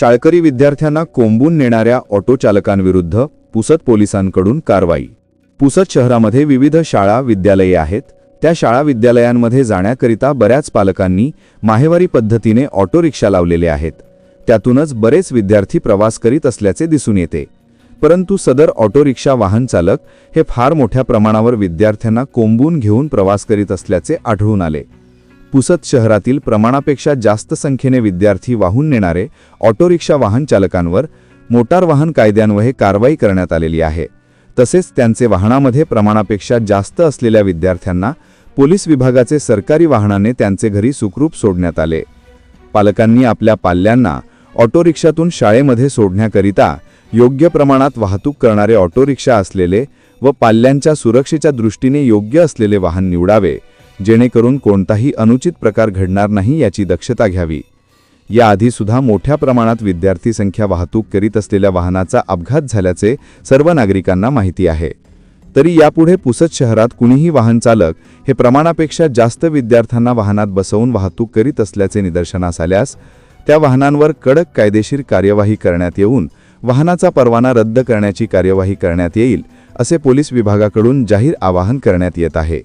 शाळकरी विद्यार्थ्यांना कोंबून नेणाऱ्या ऑटो चालकांविरुद्ध पुसद पोलिसांकडून कारवाई. पुसद शहरामध्ये विविध शाळा विद्यालये आहेत. त्या शाळा विद्यालयांमध्ये जाण्याकरिता बऱ्याच पालकांनी माहेवारी पद्धतीने ऑटो रिक्षा लावलेले आहेत. त्यातूनच बरेच विद्यार्थी प्रवास करीत असल्याचे दिसून येते. परंतु सदर ऑटो रिक्षा वाहन चालक हे फार मोठ्या प्रमाणावर विद्यार्थ्यांना कोंबून घेऊन प्रवास करीत असल्याचे आढळून आले. पुसत शहरातील प्रमाणापेक्षा जास्त संख्येने विद्यार्थी वाहून नेणारे ऑटो रिक्षा वाहन चालकांवर मोटार वाहन कायद्यान्वये कारवाई करण्यात आलेली आहे. तसेच त्यांचे वाहनामध्ये प्रमाणापेक्षा जास्त असलेल्या विद्यार्थ्यांना पोलीस विभागाचे सरकारी वाहनाने त्यांचे घरी सुखरूप सोडण्यात आले. पालकांनी आपल्या पाल्यांना ऑटो रिक्षातून शाळेमध्ये सोडण्याकरिता योग्य प्रमाणात वाहतूक करणारे ऑटो रिक्षा असलेले व पाल्यांच्या सुरक्षेच्या दृष्टीने योग्य असलेले वाहन निवडावे जेणेकरून कोणताही अनुचित प्रकार घडणार नाही याची दक्षता घ्यावी. याआधी सुद्धा मोठ्या प्रमाणात विद्यार्थी संख्या वाहतूक करीत असलेल्या वाहनाचा अपघात झाल्याचे सर्व नागरिकांना माहिती आहे. तरी यापुढे पुसद शहरात कुणीही वाहन चालक हे प्रमाणापेक्षा जास्त विद्यार्थ्यांना वाहनात बसवून वाहतूक करीत असल्याचे निदर्शनास आल्यास त्या वाहनांवर कडक कायदेशीर कार्यवाही करण्यात येऊन वाहनाचा परवाना रद्द करण्याची कार्यवाही करण्यात येईल असे पोलीस विभागाकडून जाहीर आवाहन करण्यात येत आहे.